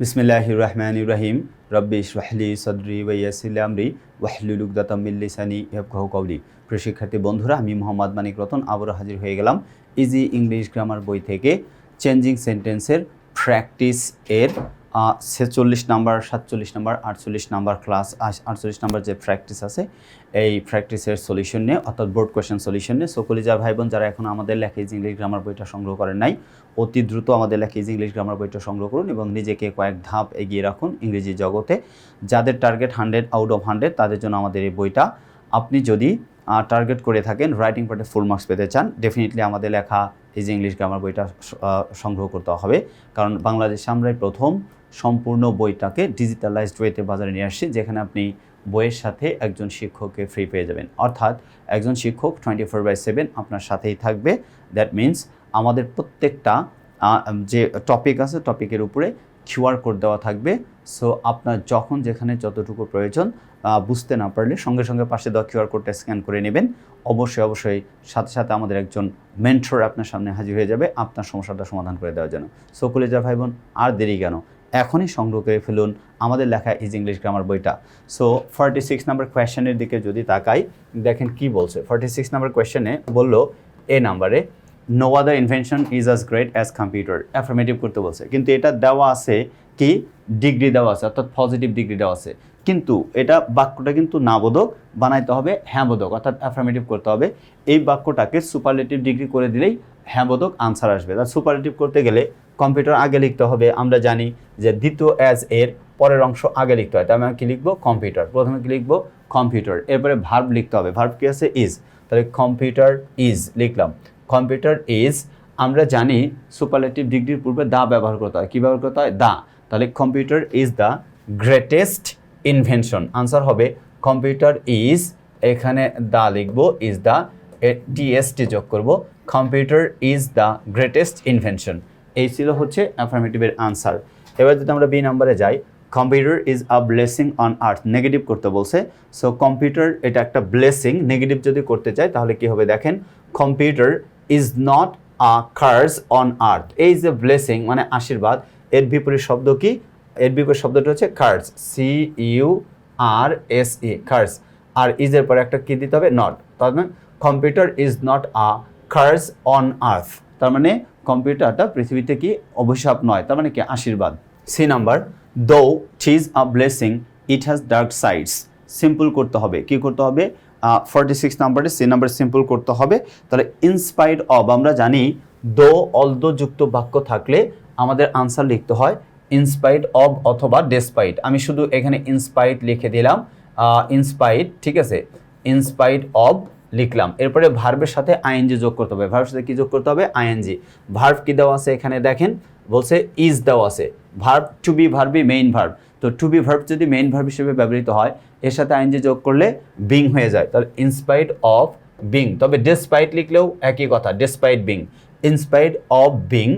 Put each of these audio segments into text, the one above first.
বিসমিল্লাহ রহমান ইব্রাহিম রব্বি ইশরাহলি সদরি ওয়াইয়াসিল আমরি ওয়াহলুল উকদাতাম মিন লিসানি ইয়াফকাহু কওলি। প্রিয় শিক্ষার্থী বন্ধুরা, আমি মোহাম্মদ মানিক রতন আবারও হাজির হয়ে গেলাম ইজি ইংলিশ গ্রামার বই থেকে চেঞ্জিং সেন্টেন্সের প্র্যাকটিস এর ছেচল্লিশ নাম্বার, সাতচল্লিশ নাম্বার, আটচল্লিশ নাম্বার ক্লাস আটচল্লিশ নাম্বার যে প্র্যাকটিস আছে, এই প্র্যাকটিসের সলিউশন নিয়ে, অর্থাৎ বোর্ড কোয়েশ্চেন সলিউশন নিয়ে, সকলিজা ভাই বোন যারা এখন আমাদের লেখা ইজ ইংলিশ গ্রামার বইটা সংগ্রহ করেন নাই, অতি দ্রুত আমাদের লেখা ইজ ইংলিশ গ্রামার বইটা সংগ্রহ করুন এবং নিজেকে কয়েক ধাপ এগিয়ে রাখুন ইংরেজি জগতে। যাদের target hundred out of hundred তাদের জন্য আমাদের এই বইটা। আপনি যদি টার্গেট করে থাকেন রাইটিং পার্টে ফুল মার্কস পেতে চান ডেফিনেটলি আমাদের লেখা ইজ ইংলিশ গ্রামার বইটা সংগ্রহ করতে হবে। কারণ বাংলাদেশে আমরাই প্রথম সম্পূর্ণ বইটাকে ডিজিটালাইজড ওয়েতে বাজারে নিয়ে আসছি, যেখানে আপনি বইয়ের সাথে একজন শিক্ষককে ফ্রি পেয়ে যাবেন। অর্থাৎ একজন শিক্ষক টোয়েন্টি ফোর বাই সেভেন আপনার সাথেই থাকবে। দ্যাট মিন্স আমাদের প্রত্যেকটা যে টপিক আছে টপিকের উপরে কিউআর কোড দেওয়া থাকবে। সো আপনার যখন যেখানে যতটুকু প্রয়োজন বুঝতে না পারলে সঙ্গে সঙ্গে পাশে দেওয়া কিউআর কোডটা স্ক্যান করে নেবেন। অবশ্যই অবশ্যই সাথে সাথে আমাদের একজন মেন্টর আপনার সামনে হাজির হয়ে যাবে আপনার সমস্যাটা সমাধান করে দেওয়ার জন্য। সো কলেজা ভাই বোন আর দেরি কেন? এখনই সংগ্রহ করে ফেলুন। আমাদের লেখা ইজ ইংলিশ গ্রামার বইটা। সো ফর্টি সিক্স নাম্বার কোয়েশ্চেনের দিকে যদি তাকাই, দেখেন কি বলছে। ফর্টি সিক্স নাম্বার কোয়েশ্চেনে বলল, এ নাম্বারে no other invention is as great as computer affirmative করতে বলছে। কিন্তু এটা দেওয়া আছে কি? ডিগ্রি দেওয়া আছে, অর্থাৎ পজিটিভ ডিগ্রি দেওয়া আছে। কিন্তু এটা বাক্যটা কিন্তু না বোধক বানাইতে হবে হ্যাঁ বোধক অর্থাৎ অ্যাফার্মেটিভ করতে হবে। এই বাক্যটাকে সুপারলেটিভ ডিগ্রি করে দিলেই হ্যাঁ বোধক আনসার আসবে। তার সুপারলেটিভ করতে গেলে কম্পিউটার আগে লিখতে হবে, আমরা জানি যে দ্বিতীয় অ্যাজ এর পরের অংশ আগে লিখতে হয় তাই আমি কি লিখব? কম্পিউটার। প্রথমে কি লিখব? কম্পিউটার। এরপরে ভার্ব লিখতে হবে। ভার্ব কি আছে? ইজ তাহলে কম্পিউটার ইজ লিখলাম। কম্পিউটার ইজ আমরা জানি সুপারলেটিভ ডিগ্রির পূর্বে দা ব্যবহার করতে হয়। কী ব্যবহার করতে হয়? দা তাহলে computer is the greatest invention answer হবে, কম্পিউটার ইজ এখানে দা লিখব ইজ দ্য টিএসটি যোগ করব। Computer is the greatest invention এই ছিল হচ্ছে অ্যাফার্মেটিভের আনসার এবার যদি আমরা বি নাম্বারে যাই computer is a blessing on earth negative করতে বলছে। সো কম্পিউটার এটা একটা ব্লেসিং নেগেটিভ যদি করতে চাই, তাহলে কি হবে দেখেন computer is not a curse on earth এই যে ব্লেসিং মানে আশীর্বাদ, এর বিপরীত শব্দ কি? এর বিপরীত শব্দটা হচ্ছে curse C U R S E curse আর ইজের পরে একটা কি দিতে হবে? নট তার computer is not a curse on earth তার মানে কম্পিউটারটা পৃথিবীতে কি অভিশাপ নয়, তার মানে কি আশীর্বাদ। C number though it's a blessing it has dark sides simple করতে হবে। কি করতে হবে? ফর্টি সিক্স নাম্বারে সি নাম্বার সিম্পল করতে হবে। তাহলে ইনস্পাইড অব আমরা জানি দো অলদো যুক্ত বাক্য থাকলে আমাদের আনসার লিখতে হয় ইনস্পাইড অব অথবা ডেসপাইট আমি শুধু এখানে ইনস্পাইড লিখে দিলাম। ইনস্পাইড ঠিক আছে? ইনস্পাইড অব লিখলাম। এরপরে ভার্বের সাথে আইএনজি যোগ করতে হবে। ভার্বের সাথে কি যোগ করতে হবে? আইএনজি ভার্ব কি দেওয়া আছে এখানে দেখেন? বলছে ইজ দেওয়া আছে। ভার্ব টু বি ভার্বই মেইন ভার্ব তো টু বি ভার্ব যদি মেইন ভার্ব হিসেবে ব্যবহৃত হয়, এর সাথে আইএনজি যোগ করলে বিং হয়ে যায়। তাহলে ইনস্পাইড অফ বিং তবে ডেসপাইট লিখলেও একই কথা despite being in spite of being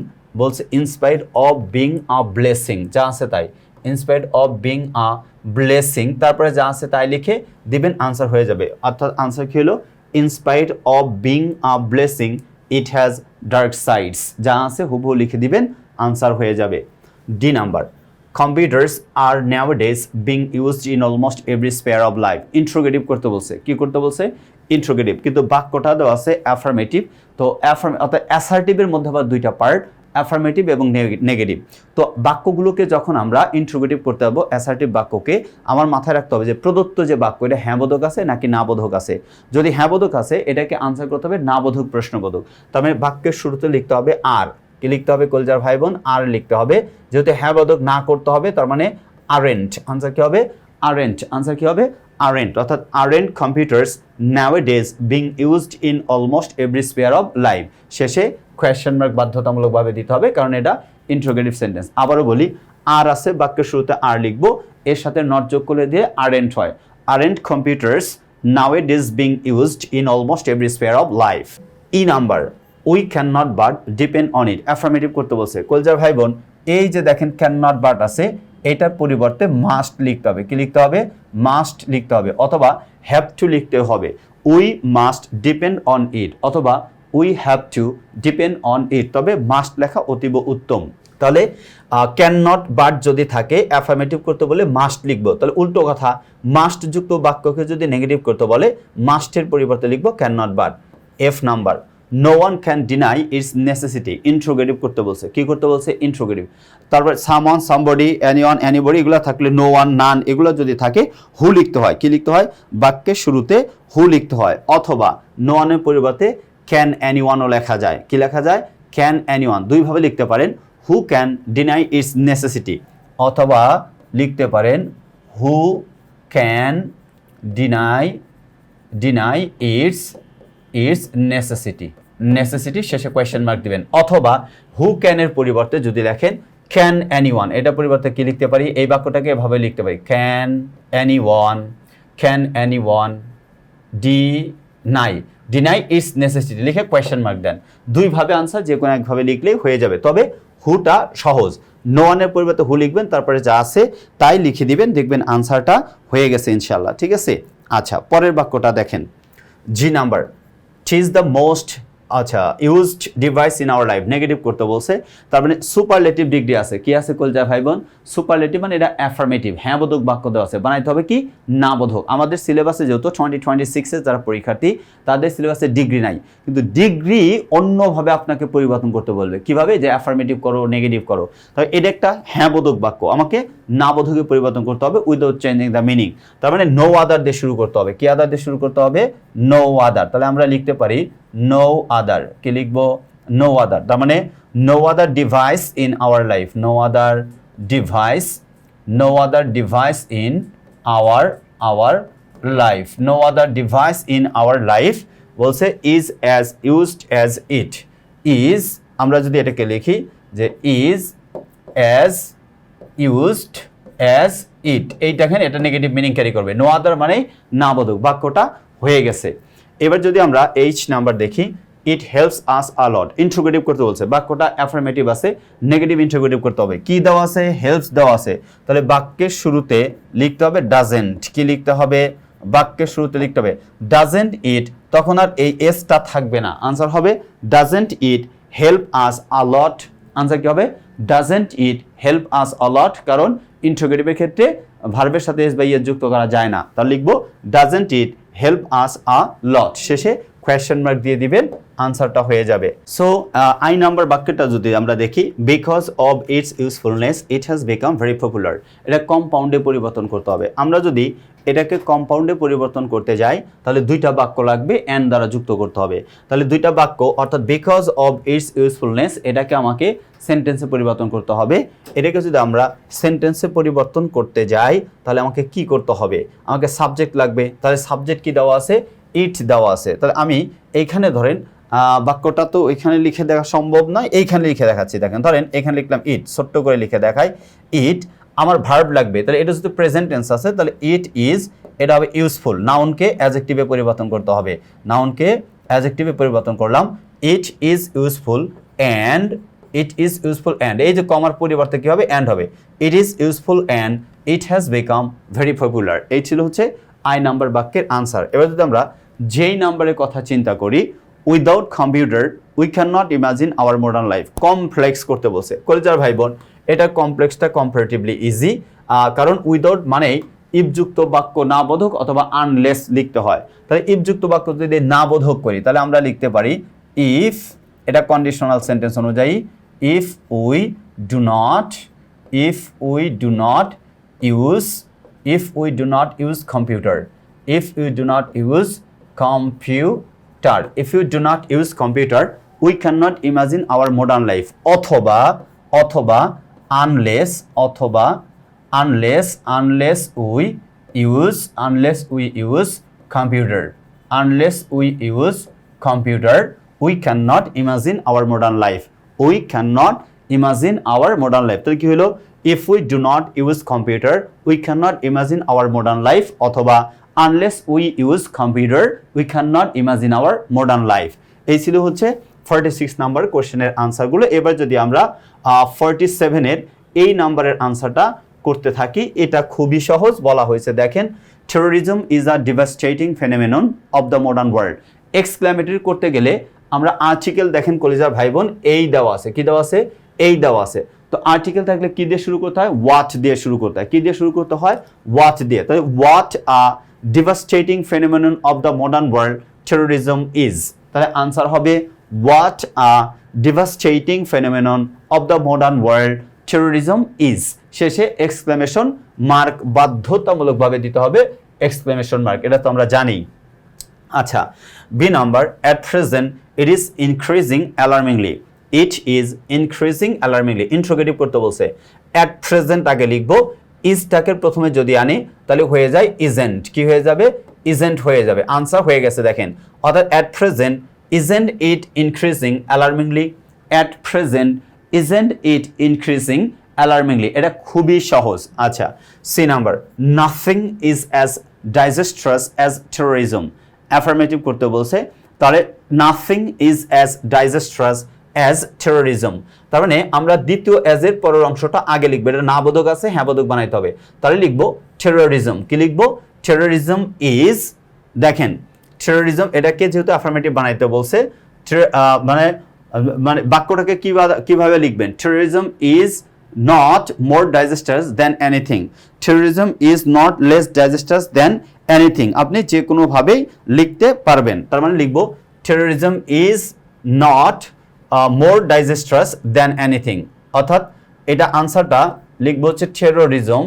বলছে in spite of being a blessing যা আছে তাই। In spite of being a blessing তারপরে যা আছে তাই লিখে দিবেন আনসার হয়ে যাবে। অর্থাৎ আনসার কী হলো? In spite of being a blessing it has dark sides যা আছে হুবহু লিখে দিবেন আনসার হয়ে যাবে। D number computers are nowadays being used in almost every sphere of life interrogative করতে বলছে। কি করতে বলছে? ইন্ট্রোগেটিভ কিন্তু বাক্যটা দেওয়া আছে অ্যাফার্মেটিভ তো অ্যাফার্ম অর্থাৎ অ্যাসার্টিভের মধ্যে আবার দুইটা পার্ট অ্যাফার্মেটিভ এবং নেগেটিভ তো বাক্যগুলোকে যখন আমরা ইন্ট্রোগেটিভ করতে যাব অ্যাসার্টিভ বাক্যকে, আমার মাথায় রাখতে হবে যে প্রদত্ত যে বাক্য, এটা হ্যাঁ বোধক আছে নাকি না বোধক আছে? যদি হ্যাঁ বোধক আছে, এটাকে আনসার করতে হবে না বোধক প্রশ্নবোধক মানে বাক্যের শুরুতে লিখতে হবে আর। কি লিখতে হবে কলজার ভাই বোন আর লিখতে হবে। যেহেতু হ্যাঁ বোধক না করতে হবে, তার মানে আরেন্ট আনসার কি হবে? আরেন্ট আনসার কি হবে? আরেন্ট অর্থাৎ aren't computers days being used in almost every sphere of life শেষে কোয়েশ্চেন মার্ক বাধ্যতামূলকভাবে দিতে হবে, কারণ এটা ইন্ট্রোগেটিভ সেন্টেন্স আবারও বলি, আর আছে বাক্যের শুরুতে আর লিখব, এর সাথে নট যোগ করে দিয়ে aren't হয়। aren't computers nowadays being used in almost every sphere of life? E number we can not but depend on it affirmative করতে বলছে, কলজার ভাই বোন এই যে দেখেন ক্যান নট বাট আছে, এটার পরিবর্তে মাস্ট লিখতে হবে। কি লিখতে হবে? মাস্ট লিখতে হবে, অথবা হ্যাভ টু লিখতে হবে। We must depend on it অথবা we have to depend on it তবে মাস্ট লেখা অতীব উত্তম। তাহলে ক্যান নট বাট যদি থাকে অ্যাফার্মেটিভ করতে বলে মাস্ট লিখব। তাহলে উল্টো কথা মাস্ট যুক্ত বাক্যকে যদি নেগেটিভ করতে বলে মাস্টের পরিবর্তে লিখব can not but F number no one can deny its necessity interrogative করতে বলছে। কি করতে বলছে? ইন্ট্রোগেটিভ তারপর সামন সামবডি অ্যানি ওয়ান অ্যানিবডি এগুলো থাকলে নো ওয়ান নান এগুলো যদি থাকে হু লিখতে হয়? কি লিখতে হয়? বাক্যের শুরুতে হু লিখতে হয়? অথবা নো ওয়ানের পরিবর্তে ক্যান অ্যানি ওয়ানও লেখা যায়। কি লেখা যায়? ক্যান অ্যানি ওয়ান দুইভাবে লিখতে পারেন who can deny its necessity অথবা লিখতে পারেন who can deny deny its its necessity necessity শেষে কোয়েশ্চেন মার্ক দিবেন। অথবা হু ক্যানের পরিবর্তে যদি লেখেন ক্যান অ্যানি ওয়ান এটা পরিবর্তে কি লিখতে পারি? এই বাক্যটাকে এভাবে লিখতে পারি। Can any one can any one deny deny its necessity লিখে কোয়েশ্চেন মার্ক দেন। দুইভাবে আনসার যে কোনো একভাবে লিখলেই হয়ে যাবে। তবে হুটা সহজ। নো ওয়ানের পরিবর্তে হু লিখবেন, তারপরে যা আছে তাই লিখে দিবেন, দেখবেন আনসারটা হয়ে গেছে ইনশাল্লাহ ঠিক আছে? আচ্ছা পরের বাক্যটা দেখেন। G number is the most আচ্ছা used device in our life negative করতে বলছে। তার মানে সুপারলেটিভ ডিগ্রি আছে। কি আছে কলজা ভাই বোন সুপারলেটিভ মানে এটা অ্যাফার্মেটিভ হ্যাঁ বোধক বাক্য দেওয়া আছে। বানাইতে হবে কি? না বোধক আমাদের সিলেবাসে যেহেতু টোয়েন্টি টোয়েন্টি সিক্সের যারা পরীক্ষার্থী, তাদের সিলেবাসে ডিগ্রি নাই। কিন্তু ডিগ্রি অন্যভাবে আপনাকে পরিবর্তন করতে বলবে। কীভাবে? যে অ্যাফার্মেটিভ করো নেগেটিভ করো। তবে এটা একটা হ্যাঁ বোধক বাক্য। আমাকে না বোধকে পরিবর্তন করতে হবে উইদাউট চেঞ্জিং দ্য মিনিং তার মানে নো আদার দিয়ে শুরু করতে হবে। কি আদার দিয়ে শুরু করতে হবে? নো আদার তাহলে আমরা লিখতে পারি নো আদার কি লিখব? নো আদার তার মানে no other device in our life no other device no other device in our our life no other device in our life বলছে is as used as it is আমরা যদি এটাকে লিখি যে is as used as it এই দেখেন এটা negative meaning carry করবে নো আদার মানে না বাক্যটা হয়ে গেছে। এবার যদি আমরা এইচ নাম্বার দেখি ইট হেল্পস আস আলট ইন্ট্রোগেটিভ করতে বলছে। বাক্যটা অ্যাফার্মেটিভ আছে নেগেটিভ ইন্ট্রোগেটিভ করতে হবে। কি দেওয়া আছে? হেল্পস দেওয়া আছে। তাহলে বাক্যের শুরুতে লিখতে হবে ডাজেন্ট কি লিখতে হবে? বাক্যের শুরুতে লিখতে হবে ডাজেন্ট ইট তখন আর এই এসটা থাকবে না। আনসার হবে doesn't it help us a lot answer কি হবে? Doesn't it help us a lot কারণ ইন্ট্রোগেটিভের ক্ষেত্রে ভার্বের সাথে এস বাই এস যুক্ত করা যায় না। তাহলে লিখব doesn't it help us a lot শেষে কোয়েশ্চেন মার্ক দিয়ে দিবেন আনসারটা হয়ে যাবে। সো আই নাম্বার বাক্যটা যদি আমরা দেখি because of its usefulness it has become very popular এটা কম্পাউন্ডে পরিবর্তন করতে হবে। আমরা যদি এটাকে কম্পাউন্ডে পরিবর্তন করতে যাই, তাহলে দুইটা বাক্য লাগবে অ্যান্ড দ্বারা যুক্ত করতে হবে। তাহলে দুইটা বাক্য, অর্থাৎ বিকজ অফ ইটস ইউজফুলনেস এটাকে আমাকে সেন্টেন্সে পরিবর্তন করতে হবে। এটাকে যদি আমরা সেন্টেন্সে পরিবর্তন করতে যাই, তাহলে আমাকে কি করতে হবে? আমাকে সাবজেক্ট লাগবে। তাহলে সাবজেক্ট কি দেওয়া আছে? ইট দেওয়া আছে। তাহলে আমি এইখানে ধরেন বাক্যটা তো এখানে লিখে দেখা সম্ভব নয়, এইখানে লিখে দেখাচ্ছি। দেখেন, ধরেন এখানে লিখলাম ইট, ছোট্ট করে লিখে দেখাই। ইট, আমার ভার্ব লাগবে। তাহলে এটা যদি প্রেজেন্ট টেন্স আছে, তাহলে ইট ইজ এটা হবে ইউজফুল নাউনকে অ্যাজেক্টিভে পরিবর্তন করতে হবে। নাউনকে অ্যাজেক্টিভে পরিবর্তন করলাম। It is useful and it is useful and এই যে কমার পরিবর্তে কী হবে? অ্যান্ড হবে। It is useful and it has become very popular এই ছিল হচ্ছে আই নাম্বার বাক্যের আনসার এবার যদি আমরা যেই নাম্বারের কথা চিন্তা করি without computer we can not imagine our modern life complex করতে বসে কলেজার ভাই বোন এটা কমপ্লেক্সটা কম্পারেটিভলি ইজি কারণ উইদাউট মানেই ইফযুক্ত বাক্য না বোধক অথবা আনলেস লিখতে হয়। তাহলে ইফযুক্ত বাক্য যদি না বোধক করি, তাহলে আমরা লিখতে পারি ইফ এটা কন্ডিশনাল সেন্টেন্স অনুযায়ী if we do not if we do not use if we do not use computer if you do not use computer if you do not use computer we can not imagine our modern life অথবা অথবা unless অথবা unless unless we use unless we use computer unless we use computer we can not imagine our modern life we can not imagine our modern life তাহলে কি হলো? If we do not use computer we can not imagine our modern life অথবা unless we use computer we can not imagine our modern life এই ছিল হচ্ছে forty six number কোয়েশ্চেনের আনসারগুলো এবার যদি আমরা ফর্টি সেভেনের এই নাম্বারের আনসারটা করতে থাকি, এটা খুবই সহজ বলা হয়েছে। দেখেন terrorism is a devastating phenomenon of the modern world exclamatory করতে গেলে আমরা আর্টিকেল দেখেন কলিজার ভাই বোন, এই দেওয়া আছে। কি দেওয়া আছে? এই দেওয়া আছে। তো আর্টিকেল থাকলে কি দিয়ে শুরু করতে হয়? ওয়াট দিয়ে শুরু করতে হয়। কি দিয়ে শুরু করতে হয়? ওয়াট দিয়ে। তাহলে what a devastating phenomenon of the modern world terrorism is তাহলে আনসার হবে what a devastating phenomenon of the modern world terrorism is শেষে এক্সক্লেমেশন মার্ক বাধ্যতামূলকভাবে দিতে হবে এক্সপ্লেমেশন মার্ক এটা তো আমরা জানি। আচ্ছা B number at present it is increasing alarmingly it is increasing alarmingly interrogative করতে বলছে। অ্যাট প্রেজেন্ট আগে লিখব ইজটাকে প্রথমে যদি আনি, তাহলে হয়ে যায় ইজেন্ট কি হয়ে যাবে? ইজেন্ট হয়ে যাবে। আনসার হয়ে গেছে, দেখেন। অর্থাৎ at present isn't it increasing alarmingly at present isn't it increasing alarmingly এটা খুবই সহজ। আচ্ছা C number nothing is as disastrous as terrorism affirmative করতে বলছে, তাহলে nothing is as disastrous as terrorism তার মানে আমরা দ্বিতীয় অ্যাজ এর পরের অংশটা আগে লিখব। এটা না বোধক আছে হ্যাঁ বোধক বানাইতে হবে। তাহলে লিখব টেরোরিজম কি লিখব? টেরোরিজম ইজ দেখেন টেরোরিজম এটাকে যেহেতু অ্যাফার্মেটিভ বানাইতে বলছে মানে মানে বাক্যটাকে কীভাবে লিখবেন? Terrorism is not more disastrous than anything terrorism is not less disastrous than anything আপনি যে কোনোভাবেই লিখতে পারবেন। তার মানে লিখব terrorism is not more disastrous than anything অর্থাৎ এটা আনসারটা লিখব হচ্ছে terrorism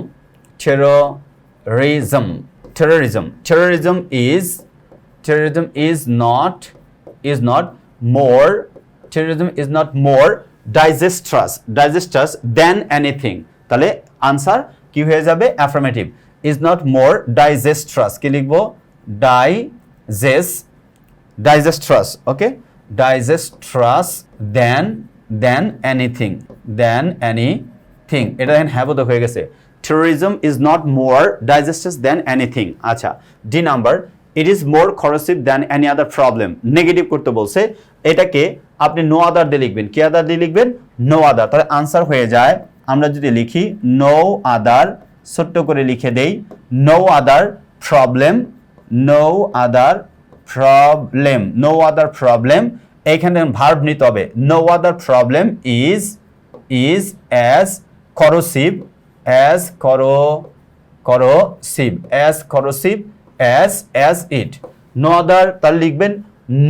terrorism terrorism terrorism is terrorism is not is not more, terrorism is not more disastrous disastrous than anything তাহলে আনসার কি হয়ে যাবে? Affirmative is not more disastrous কি লিখব? ডাইজেস ডাইজেস্ট্রাস ওকে ডাইজেস্ট্রাস দেন দেন এনিথিং দেন এনিথিং এটা দেখেন হ্যাঁ বোধক হয়ে গেছে। Terrorism is not more disastrous than anything আচ্ছা D number it is more corrosive than any other problem negative করতে বলছে, এটাকে আপনি নো আদার দিয়ে লিখবেন। কি আদার দিয়ে লিখবেন? নো আদার তাহলে আনসার হয়ে যায়, আমরা যদি লিখি নো আদার ছোট্ট করে লিখে দেই no other problem no other problem no other problem এখানে ভার্ব নিতে হবে no other problem is is as corrosive as corrosive corrosive as corrosive as as it no other তার লিখবেন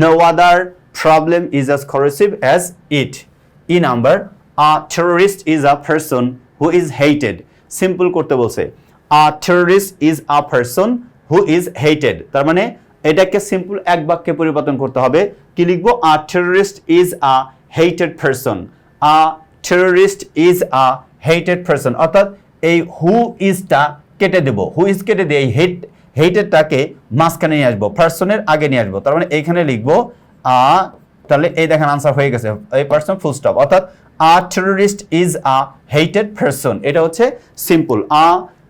no other problem is as corrosive as it E number a terrorist is a person who is hated simple করতে বলছে a terrorist is a person who is hated তার মানে এটাকে simple এক বাক্যে পরিবর্তন করতে হবে। কি লিখব? A terrorist is a hated person a terrorist is a hated person অর্থাৎ এই হু ইজটা কেটে দেব। হু ইজ কেটে দিয়ে এই হেট হেইটেডটাকে মাঝখানে নিয়ে আসব। পার্সনের আগে নিয়ে আসব। তার মানে এইখানে লিখব আ তাহলে এই দেখেন আনসার হয়ে গেছে। এই পার্সন ফুল স্টপ অর্থাৎ a terrorist is a hated person এটা হচ্ছে simple a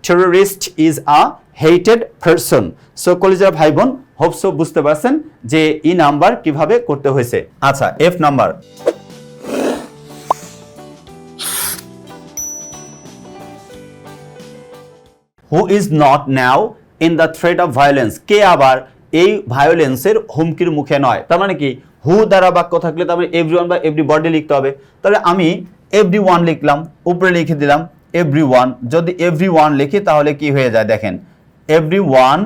terrorist is a hated person so কলেজের ভাই বোন হোপসো বুঝতে পারছেন যে ই নাম্বার কীভাবে করতে হয়েছে। আচ্ছা F number. Who is not now in the threat of violence কে আবার এই ভায়োলেন্সের হুমকির মুখে নয়? তার মানে কি? হু দ্বারা বাক্য থাকলে তার মানে এভরি ওয়ান বা এভরি বডি লিখতে হবে। তাহলে আমি এভরি ওয়ান লিখলাম, উপরে লিখে দিলাম। এভরি ওয়ান যদি এভরি ওয়ান লিখি তাহলে কি হয়ে যায় দেখেন এভরি ওয়ান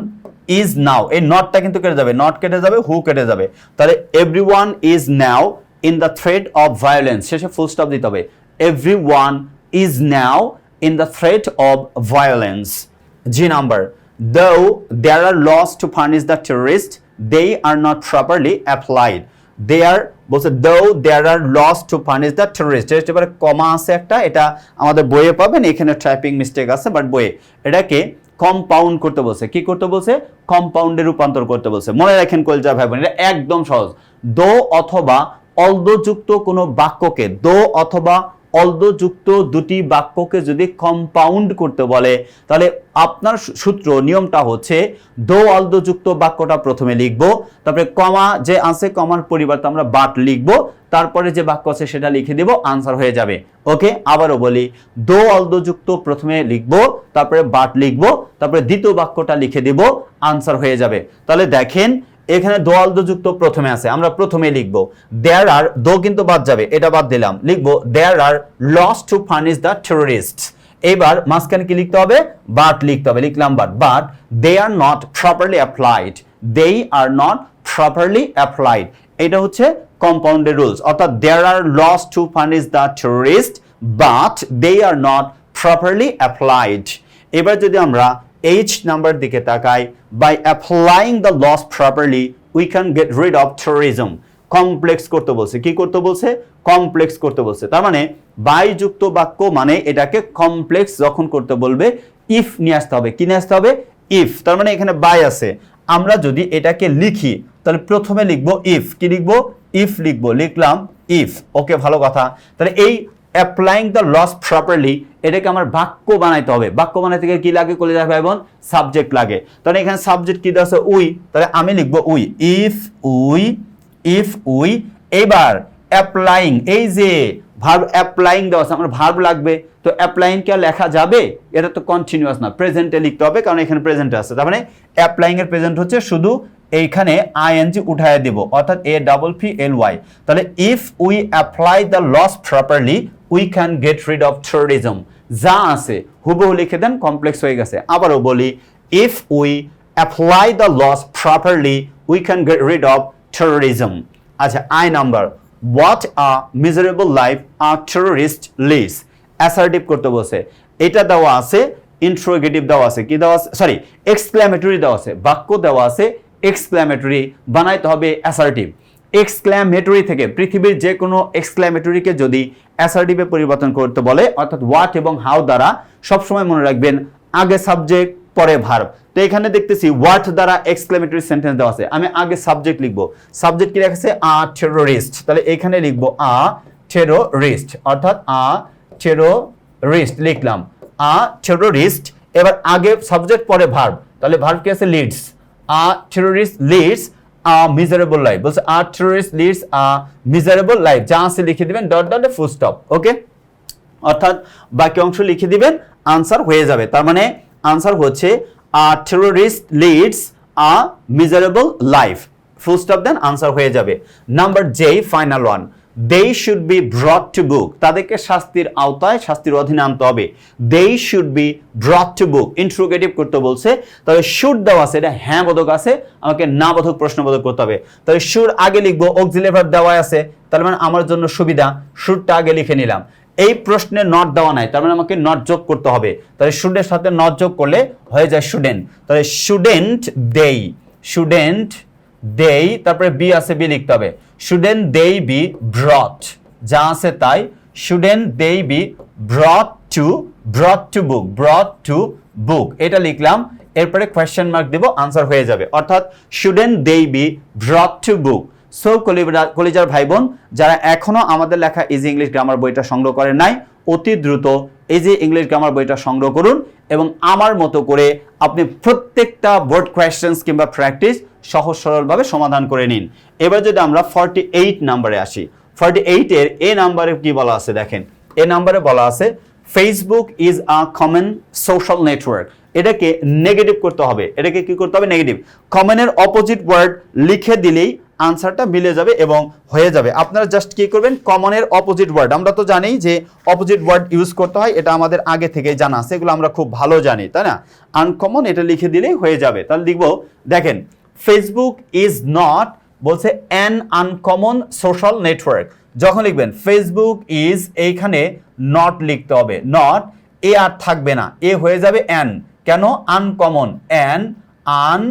ইজ নাও এই নটটা কিন্তু কেটে যাবে নট কেটে যাবে হু কেটে যাবে তাহলে every one is now in the threat of violence শেষে ফুল স্টপ দিতে হবে every one is now in the threat of violence G number. Though there are laws to punish the terrorist, they are not properly applied. They are বলছে though there are laws to punish the terrorist এর এবারে কমা আছে একটা, এটা আমাদের বইয়ে পাবেন, এখানে ট্রাইপিং মিস্টেক আছে বাট বইয়ে। এটাকে কম্পাউন্ড করতে বলছে, কি করতে বলছে? কম্পাউন্ডে রূপান্তর করতে বলছে। মনে রাখেন কলজা ভাই বোন এটা একদম সহজ। দো অথবা অলদোযুক্ত কোনো বাক্যকে দো অথবা অলদযুক্ত দুটি বাক্যকে যদি কম্পাউন্ড করতে বলে, তাহলে আপনার সূত্র নিয়মটা হচ্ছে, দো অলদযুক্ত বাক্যটা প্রথমে লিখব, তারপরে কমা, যে আছে কমার পরিবর্তে আমরা বাট লিখব, তারপরে যে বাক্য আছে সেটা লিখে দেব আনসার হয়ে যাবে। ওকে? আবারও বলি, দো অলদযুক্ত প্রথমে লিখব, তারপরে বাট লিখব, তারপরে দ্বিতীয় বাক্যটা লিখে দেব আনসার হয়ে যাবে। তাহলে দেখেন এখানে দোয়াল যুক্ত প্রথমে আছে, আমরা প্রথমে লিখব দেয়ার আর দো কিন্তু বাদ যাবে, এটা বাদ দিলাম, লিখব there are laws to furnish the terrorist এবার মাঝখানে কি লিখতে হবে? বাট লিখতে হবে, লিখলাম but but they are not properly applied they are not properly applied এটা হচ্ছে কম্পাউন্ডেড রুলস অর্থাৎ there are laws to furnish the terrorist but they are not properly applied এবার যদি আমরা এইচ নাম্বার দিকে তাকাই by applying the laws properly we can get rid of terrorism complex করতে বলছে। কি করতে বলছে? কমপ্লেক্স করতে বলছে। তার মানে বাই যুক্ত বাক্য মানে এটাকে কমপ্লেক্স যখন করতে বলবে ইফ নিয়ে আসতে হবে। কি নিয়ে আসতে হবে? ইফ তার মানে এখানে বাই আছে। আমরা যদি এটাকে লিখি, তাহলে প্রথমে লিখব ইফ কি লিখব? ইফ লিখব। লিখলাম ইফ ওকে, ভালো কথা। তাহলে এই অ্যাপ্লাইং দ্য লস প্রপারলি এটাকে আমার বাক্য বানাইতে হবে। বাক্য বানাইতে গেলে কি লাগে? কলে যাবে এবং সাবজেক্ট লাগে। তাহলে এখানে সাবজেক্ট কি দেওয়া আছে? উই। তাহলে আমি লিখব we. If we if we. এবার অ্যাপ্লাইং এই যে ভার্ব অ্যাপ্লাইং দেওয়া আছে, আমার ভার্ব লাগবে। তো অ্যাপ্লাইং কে লেখা যাবে? এটা তো কন্টিনিউয়াস না। প্রেজেন্টে লিখতে হবে, কারণ এখানে প্রেজেন্টে আছে। তার মানে অ্যাপ্লাইং এর প্রেজেন্ট হচ্ছে শুধু এইখানে আইএনজি উঠায় দেব, অর্থাৎ A double P L Y তাহলে if we apply the laws properly we can get rid of terrorism যা আছে, হুবহু লিখে দেন কমপ্লেক্স হয়ে গেছে। আবারও বলি if we apply the laws properly we can get rid of terrorism আচ্ছা I number. What a miserable life a terrorist leads assertive করতে বসে এটা দেওয়া আছে ইন্ট্রোগেটিভ দেওয়া আছে। কি দেওয়া আছে? সরি এক্সক্লামেটরি দেওয়া আছে। বাক্য দেওয়া আছে এক্সক্লামেটরি বানাইতে হবে অ্যাসার্টিভ এক্সক্লামেটরি থেকে পৃথিবীর যে কোনো এক্সক্লামেটরিকে যদি অ্যাসার্টিভে পরিবর্তন করতে বলে, অর্থাৎ হোয়াট এবং হাউ দ্বারা সবসময় মনে রাখবেন আগে সাবজেক্ট পরে ভার্ব তো এখানে দেখতেছি হোয়াট দ্বারা এক্সক্লেমেটরি সেন্টেন্স দেওয়া আছে। আমি আগে সাবজেক্ট লিখব। সাবজেক্ট কি রেখেছে আ টেরোরিস্ট তাহলে এখানে লিখব আ টেরোরিস্ট অর্থাৎ আ টেরোরিস্ট লিখলাম। আ টেরোরিস্ট এবার আগে সাবজেক্ট পরে ভার্ব তাহলে ভার্ব কি আছে? Leads a terrorist leads a miserable life বলছে a tourist leads a miserable life যা আছে লিখে দিবেন dot dot full stop okay অর্থাৎ বাকি অংশ লিখে দিবেন আনসার হয়ে যাবে তার মানে আনসার হচ্ছে a terrorist leads a miserable life full stop then answer হয়ে যাবে number J final one they should be brought to book তাদেরকে শাস্তির আওতায়, শাস্তির অধীনে আনতে হবে। They should be brought to book interrogative করতে বলছে, তবে শুড দেওয়া আছে, এটা হ্যাঁ বোধক আছে, আমাকে না বোধক প্রশ্নবোধক করতে হবে। তবে শুড আগে লিখব অক্সিলের ভার্ব দেওয়া আছে, তার মানে আমার জন্য সুবিধা শুডটা আগে লিখে নিলাম। এই প্রশ্নে নট দেওয়া নাই, তার মানে আমাকে নট যোগ করতে হবে। তাহলে শুডের সাথে নট যোগ করলে হয়ে যায় স্টুডেন্ট তাহলে স্টুডেন্ট দেই স্টুডেন্ট দেই, তারপরে বি আছে, বি লিখতে হবে। শুডেন দেই বি ব্রট। যা আছে তাই। Shouldn't they be brought to brought to book, brought to book. এটা লিখলাম, এরপরে কোয়েশ্চেন মার্ক দিব আনসার হয়ে যাবে। অর্থাৎ shouldn't they be brought to book. So কলিজার ভাই বোন যারা এখনও আমাদের লেখা ইজি ইংলিশ গ্রামার বইটা সংগ্রহ করে নাই, অতি দ্রুত ইজি ইংলিশ গ্রামার বইটা সংগ্রহ করুন এবং আমার মতো করে আপনি প্রত্যেকটা বোর্ড কোয়েশ্চেন্স কিংবা প্র্যাকটিস সহজ সরলভাবে সমাধান করে নিন। এবার যদি আমরা ফর্টি এইট নাম্বারে আসি। ফর্টি এইটের এ নাম্বারে কি বলা আছে দেখেন? এ নাম্বারে বলা আছে Facebook is a common social network এটাকে নেগেটিভ করতে হবে। এটাকে কি করতে হবে? নেগেটিভ কমনের অপোজিট ওয়ার্ড লিখে দিলেই আনসারটা মিলে যাবে এবং হয়ে যাবে। আপনারা জাস্ট কি করবেন কমনের অপোজিট ওয়ার্ড আমরা তো জানি যে অপোজিট ওয়ার্ড ইউজ করতে হয়, এটা আমাদের আগে থেকে জানা আছে, এগুলো আমরা খুব ভালো জানি, তাই না? আনকমন এটা লিখে দিলেই হয়ে যাবে। তাহলে লিখব, দেখেন ফেসবুক ইজ নট বলছে অ্যান আনকমন সোশ্যাল নেটওয়ার্ক যখন লিখবেন ফেসবুক ইজ এইখানে নট লিখতে হবে। নট এ আর থাকবে না। এ হয়ে যাবে অ্যান কেন? আনকমন অ্যান আন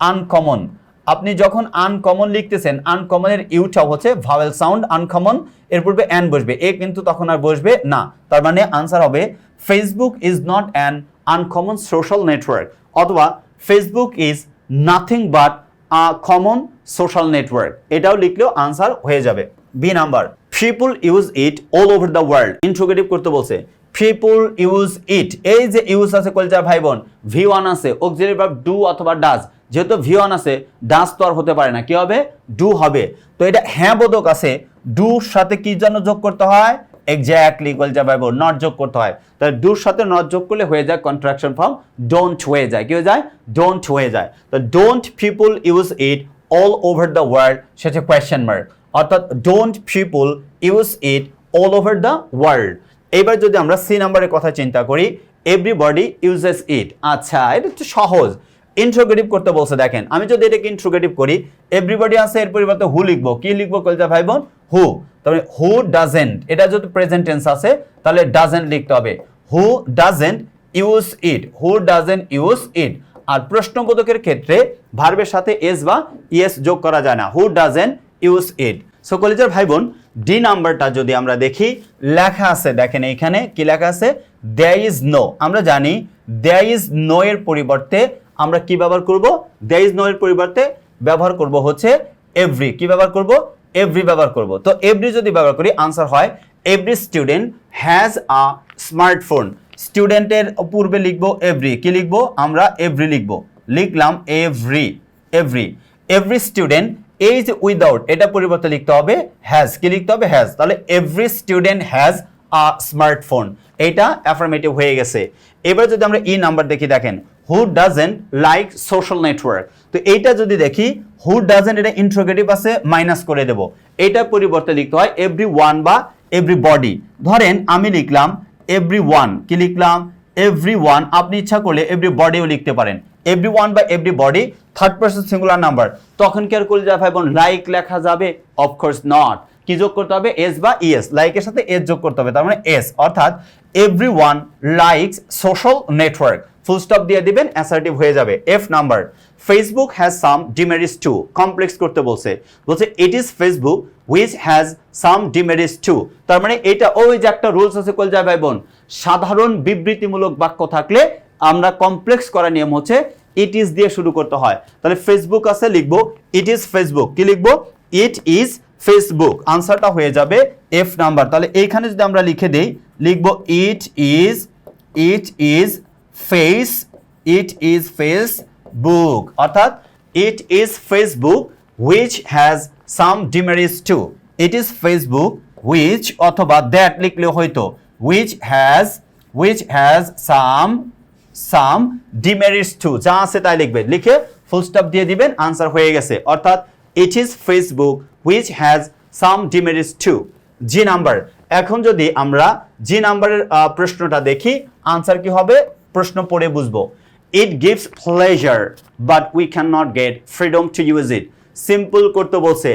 আনকমন আপনি যখন আনকমন লিখতেছেন আনকমনের ইউটা হচ্ছে ভাওয়েল সাউন্ড আনকমন এর পূর্বে অ্যান বসবে। এ কিন্তু তখন আর বসবে না। তার মানে আনসার হবে Facebook is not an uncommon social network অথবা Facebook is nothing but a common social network এটাও লিখলেও আনসার হয়ে যাবে। B number people use it all over the world interrogative করতে বলছে পিপুল ইউজ ইট এই যে ইউজ আছে কলচার ভাই বোন ভি ওয়ান আছে অক্সিলারি ভার্ব ডু অথবা ডাজ যেহেতু ভি ওয়ান আছে ডাজ তো আর হতে পারে না। কি হবে? ডু হবে। তো এটা হ্যাঁ বোধক আছে। ডুর সাথে কি জন্য যোগ করতে হয়? এক্স্যাক্টলি কলচার ভাই বোন নট যোগ করতে হয়। তাহলে ডুর সাথে নট যোগ করলে হয়ে যায় কন্ট্রাকশন ফর্ম ডোন্ট হয়ে যায়। কি হয়ে যায়? ডোন্ট হয়ে যায়। তো don't people use it all over the world সেটা কোয়েশ্চেন মার্ক অর্থাৎ don't people use it all over the world এবার যদি আমরা সি নাম্বারের কথা চিন্তা করি এভরিবডি ইউজেস ইট আচ্ছা এটা একটু সহজ। ইন্ট্রোগেটিভ করতে বলছে, দেখেন, আমি যদি এটাকে ইন্ট্রোগেটিভ করি এভরিবডি আছে, এর পরিবর্তে হু লিখব। কি লিখব কলজা ভাই বোন হু তবে হু ডাজেন্ট এটা যদি প্রেজেন্ট টেন্স আছে, তাহলে ডাজেন্ট লিখতে হবে। Who doesn't use it who doesn't use it আর প্রশ্নবোধকের ক্ষেত্রে ভার্বের সাথে এস বা ইএস যোগ করা যায় না। Who doesn't use it so কলেজের ভাই বোন ডি নাম্বারটা যদি আমরা দেখি, লেখা আছে, দেখেন এইখানে কি লেখা আছে? দেয়ার ইজ নো আমরা জানি দেয়ার ইজ নো এর পরিবর্তে আমরা কি ব্যবহার করব? দেয়ার ইজ নো এর পরিবর্তে ব্যবহার করব হচ্ছে এভরি কি ব্যবহার করব? এভরি ব্যবহার করব। তো এভরি যদি ব্যবহার করি আনসার হয় every student has a smartphone স্টুডেন্টের পূর্বে লিখব এভরি কি লিখব? আমরা এভরি লিখব। লিখলাম এভরি এভরি এভরি স্টুডেন্ট এই যে উইদাউট এটা পরিবর্তে লিখতে হবে হ্যাজ কি লিখতে হবে? হ্যাজ তাহলে every student has a smartphone এটা অ্যাফার্মেটিভ হয়ে গেছে। এবার যদি আমরা ই নাম্বার দেখি, দেখেন। Who doesn't like social network তো এইটা যদি দেখি হু ডাজেন্ট এটা ইন্ট্রোগেটিভ আছে মাইনাস করে দেব। এটা পরিবর্তে লিখতে হয় এভরি ওয়ান বা এভরি বডি ধরেন আমি লিখলাম এভরি ওয়ান কি লিখলাম? এভরি ওয়ান আপনি ইচ্ছা করলে এভরি বডিও লিখতে পারেন। এভরি ওয়ান বা everybody third person singular number তখন কি আর করলে ভাই বোন লাইক লেখা যাবে? অফকোর্স নট কি যোগ করতে হবে? এস বা ইএস লাইকের সাথে এস যোগ করতে হবে, তার মানে এস অর্থাৎ everyone likes social network full stop দিয়ে দিবেন অ্যাসার্টিভ হয়ে যাবে। F number Facebook has some demerits to complex করতে বলছে। বলছে it is Facebook which has some demerits to তার মানে এটা ওই যে একটা রুলস আছে কল যায় ভাই বোন, সাধারণ বিবৃতিমূলক বাক্য থাকলে আমরা কমপ্লেক্স করার নিয়ম হচ্ছে ইট ইজ দিয়ে শুরু করতে হয়। তাহলে ফেসবুক আছে, লিখব ইট ইজ ফেসবুক কি লিখব? ইট ইজ ফেসবুক আনসারটা হয়ে যাবে এফ নাম্বার তাহলে এইখানে যদি আমরা লিখে দেই, লিখব it is it is face it is Facebook অর্থাৎ it is Facebook which has some demerits to it is Facebook which অথবা দ্যাট লিখলে হয়তো which has which has some some demerits to যা আছে তাই লিখবেন। লিখে ফুল স্টপ দিয়ে দিবেন আনসার হয়ে গেছে। অর্থাৎ it is Facebook which has some demerits to G number এখন যদি আমরা জি নাম্বারের প্রশ্নটা দেখি আনসার কি হবে? প্রশ্ন পড়ে বুঝব। It gives pleasure but we can not get freedom to use it simple করতে বলছে।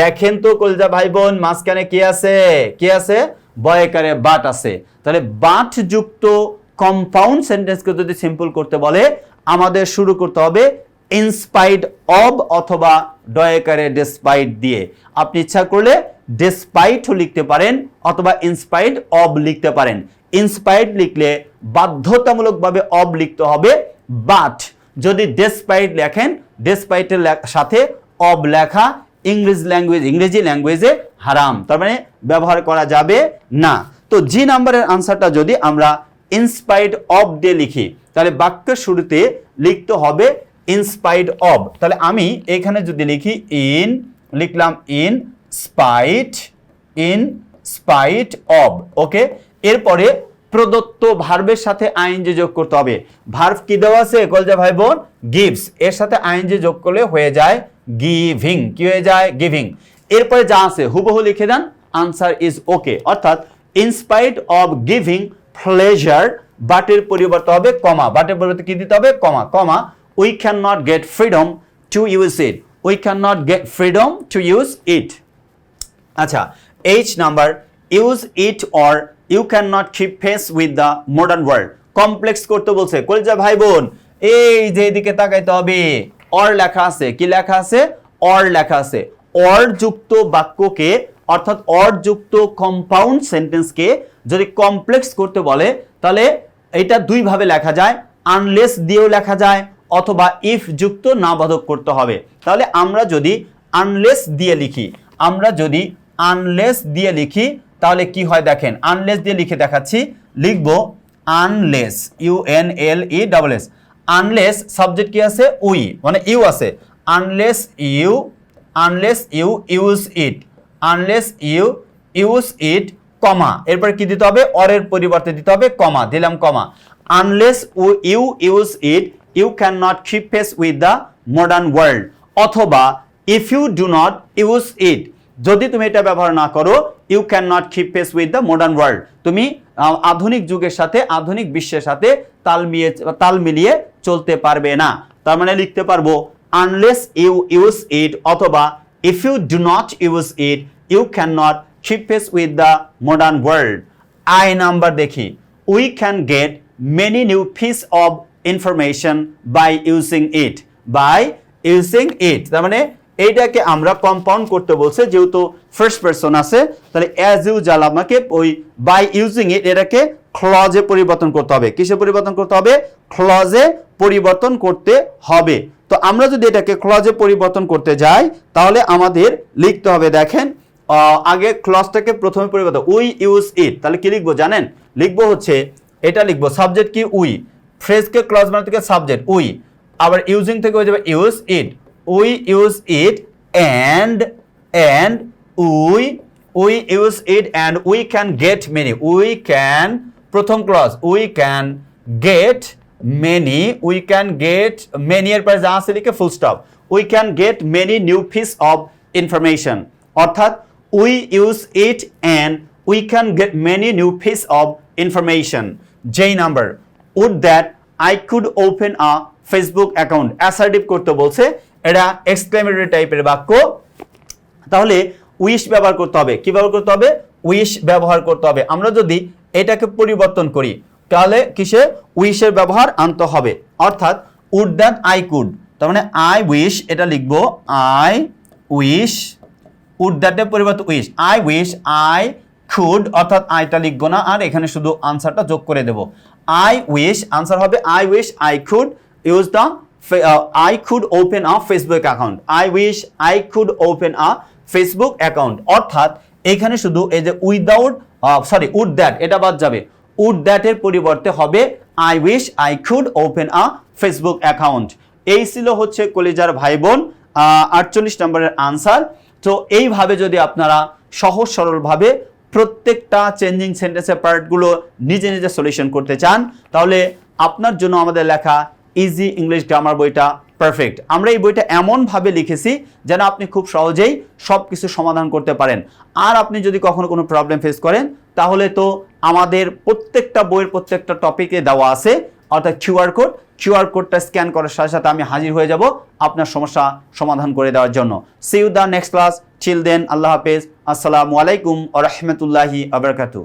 দেখেন তো কলিজা ভাই বোন মাঝখানে কি আছে? কি আছে? বয়কারে বাট আছে। তাহলে বাট যুক্ত কম্পাউন্ড সেন্টেন্সকে যদি সিম্পল করতে বলে, আমাদের শুরু করতে হবে ইনস্পাইড অব অথবা ডয়েকারে ডেসপাইট দিয়ে। আপনি ইচ্ছা করলে ডেসপাইটও লিখতে পারেন অথবা ইনস্পাইড অব লিখতে পারেন। ইনস্পাইড লিখলে বাধ্যতামূলকভাবে অব লিখতে হবে বাট যদি ডেসপাইট লেখেন ডেসপাইটের সাথে অব লেখা ইংরেজি ল্যাঙ্গুয়েজ ইংরেজি ল্যাঙ্গুয়েজে হারাম। তার মানে ব্যবহার করা যাবে না। তো জি নাম্বারের আনসারটা যদি আমরা ইনস্পাইড অব দিয়ে লিখি, তাহলে বাক্যের শুরুতে লিখতে হবে ইনস্পাইড অব তাহলে আমি এখানে যদি লিখি ইন লিখলাম in spite in spite of okay এরপরে প্রদত্ত ভার্বের সাথে আইনজি যোগ করতে হবে। ভার্ব কি দেওয়া আছে? কলজা ভাই বোন গিভস এর সাথে আইনজি যোগ করলে হয়ে যায় গিভিং কি হয়ে যায়? গিভিং এরপরে যা আছে, হুবহু লিখে দেন আনসার ইজ ওকে অর্থাৎ in spite of giving pleasure বাটের পরিবর্তে হবে কমা বাটের পরিবর্তে কি দিতে হবে? Comma comma we can not get freedom to use it we can not get freedom to use it আচ্ছা H number use it or you can not keep face with the modern world complex করতে বলছে। কলজা ভাই বোন, এই যে এদিকে তাকাইতে হবে। অর লেখা আছে। কি লেখা আছে? অর লেখা আছে। অর যুক্ত বাক্যকে, অর্থাৎ অর যুক্ত কম্পাউন্ড সেন্টেন্সকে যদি কমপ্লেক্স করতে বলে, তাহলে এটা দুইভাবে লেখা যায়। আনলেস দিয়েও লেখা যায়। অথবা ইফ যুক্ত না বাধক করতে হবে। তাহলে আমরা যদি আনলেস দিয়ে লিখি, আমরা যদি আনলেস দিয়ে লিখি, তাহলে কি হয় দেখেন আনলেস দিয়ে লিখে দেখাচ্ছি, লিখব unless U N L E double S unless subject কি আছে? উই মানে ইউ আছে। Unless you unless you use it unless you use it comma এরপর কি দিতে হবে? অরের পরিবর্তে দিতে হবে কমা দিলাম comma unless you use it you can not keep face with the modern world অথবা if you do not use it যদি তুমি এটা ব্যবহার না করো you can not keep face with the modern world তুমি আধুনিক যুগের সাথে, আধুনিক বিশ্বের সাথে তাল মিলিয়ে তাল মিলিয়ে চলতে পারবে না। তার মানে লিখতে পারব আনলেস ইউ ইউজ ইট অথবা if you do not use it you can not keep face with the modern world I number দেখি। We can get many new piece of information by using it by using it তার মানে এইটাকে আমরা compound করতে বলছে, যেহেতু first person আছে, তাহলে অ্যাজ ইউজাল আমাকে ওই বাই ইউজিং ইট এটাকে ক্লজে পরিবর্তন করতে হবে। কিসে পরিবর্তন করতে হবে? ক্লজে পরিবর্তন করতে হবে। তো আমরা যদি এটাকে ক্লজে পরিবর্তন করতে যাই, তাহলে আমাদের লিখতে হবে, দেখেন আগে ক্লজটাকে প্রথমে পরিবর্তন উই ইউজ ইট তাহলে কি লিখব জানেন? লিখব হচ্ছে, এটা লিখব সাবজেক্ট কি? উই ফ্রেজকে ক্লজ মানে থেকে সাবজেক্ট, উই। আবার ইউজিং থেকে হয়ে যাবে use it we use it and and we we use it and we can get many we can প্রথম clause we can get many we can get many এর পরে যা আছে লিখে full stop we can get many new piece of information অর্থাৎ we use it and we can get many new piece of information যেই number would that I could open a Facebook account assertive করতে বলছে, এটা exclamatory টাইপের বাক্য। তাহলে wish ব্যবহার করতে হবে। কি ব্যবহার করতে হবে? উইশ ব্যবহার করতে হবে। আমরা যদি এটাকে পরিবর্তন করি, তাহলে কিসে উইশের ব্যবহার আনতে হবে। অর্থাৎ উড দ্যাট আই কুড তার মানে আই উইশ এটা লিখব আই উইশ উড দ্যাটের পরিবর্তে wish I wish I could অর্থাৎ আইটা লিখব না, আর এখানে শুধু আনসারটা যোগ করে দেব। আই উইশ আনসার হবে I wish I could use the I could open a Facebook account I wish I could open a Facebook account অর্থাৎ, এখানে শুধু এই যে উইদাউট সরি উড দ্যাট এটা বাদ যাবে। উড দ্যাটের পরিবর্তে হবে I wish I could open a Facebook account এই ছিল হচ্ছে কলিজার ভাই বোন আটচল্লিশ নম্বরের আনসার তো এইভাবে যদি আপনারা সহজ সরলভাবে প্রত্যেকটা চেঞ্জিং সেন্টেন্সের পার্টগুলো নিজে নিজে সলিউশন করতে চান, তাহলে আপনার জন্য আমাদের লেখা ইজি ইংলিশ গ্রামার বইটা পারফেক্ট আমরা এই বইটা এমনভাবে লিখেছি যেন আপনি খুব সহজেই সব কিছু সমাধান করতে পারেন। আর আপনি যদি কখনো কোনো প্রবলেম ফেস করেন, তাহলে তো আমাদের প্রত্যেকটা বইয়ের প্রত্যেকটা টপিকে দেওয়া আছে। অর্থাৎ কিউআর কোড কিউআর কোডটা স্ক্যান করার সাথে সাথে আমি হাজির হয়ে যাব আপনার সমস্যা সমাধান করে দেওয়ার জন্য। See you the next class till then আল্লাহ হাফেজ। আসসালামু আলাইকুম আ রহমতুল্লাহি আবরকাতু